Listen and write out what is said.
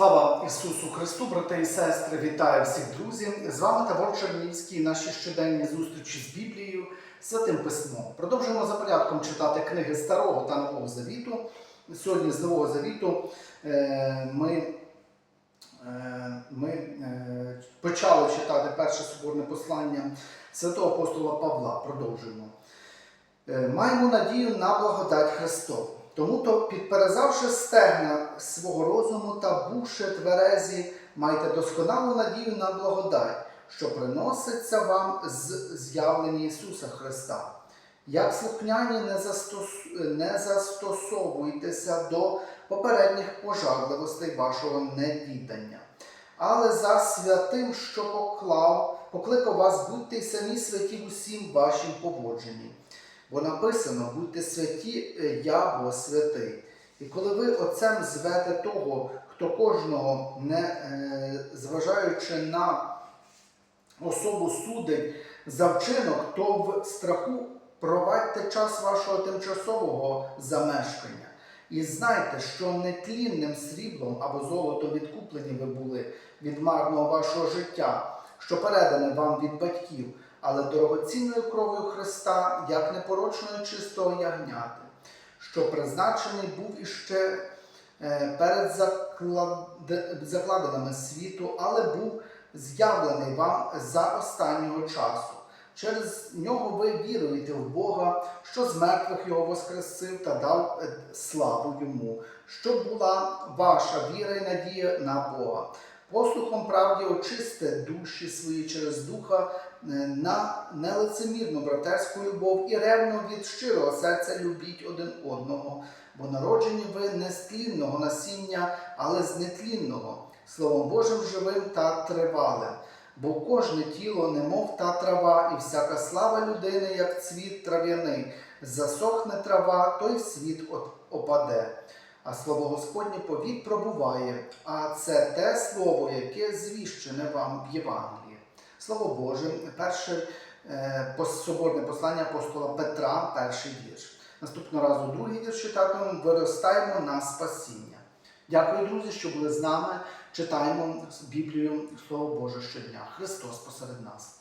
Слава Ісусу Христу, брати і сестри, вітаю всіх друзів! З вами Тавор Чернівський, наші щоденні зустрічі з Біблією, Святим Письмом. Продовжуємо за порядком читати книги Старого та Нового Завіту. Сьогодні з Нового Завіту е, ми, е, ми е, почали читати перше соборне послання святого апостола Павла. Продовжуємо. Маємо надію на благодать Христову. Тому то, підперезавши стегна свого розуму та бувши тверезі, майте досконалу надію на благодать, що приноситься вам з з'явлення Ісуса Христа. Як слухняні не, застос... не застосовуйтеся до попередніх пожадливостей вашого невідання. Але за святим, що поклав, покликав вас, будьте й самі святі в усім вашім поводженні. Бо написано, будьте святі, е, я бо святий. І коли ви отцем звете того, хто кожного, не е, зважаючи на особу судить за вчинок, то в страху провадьте час вашого тимчасового замешкання. І знайте, що нетлінним сріблом або золотом відкуплені ви були від марного вашого життя, що передане вам від батьків, але дорогоцінною кров'ю Христа, як непорочною чистого ягняти, що призначений був іще е, перед заклад- закладинами світу, але був з'явлений вам за останнього часу. Через нього ви віруєте в Бога, що з мертвих його воскресив та дав е, славу йому, щоб була ваша віра і надія на Бога. Послухом правді очисте душі свої через духа е, на нелицемірну братерську любов і ревно від щирого серця любіть один одного, бо народжені ви не з тлінного насіння, але з нетлінного, Словом Божим живим та тривалим. Бо кожне тіло, немов та трава, і всяка слава людини, як цвіт трав'яний, засохне трава, той світ опаде. А слово Господнє повік пробуває, а це те слово, яке звіщене вам в Євангелії. Слово Боже, перше е, соборне послання апостола Петра, перший вірш. Наступного разу другий вірш читатимемо виростаємо на спасіння. Дякую, друзі, що були з нами. Читаємо Біблію Слово Боже щодня. Христос посеред нас.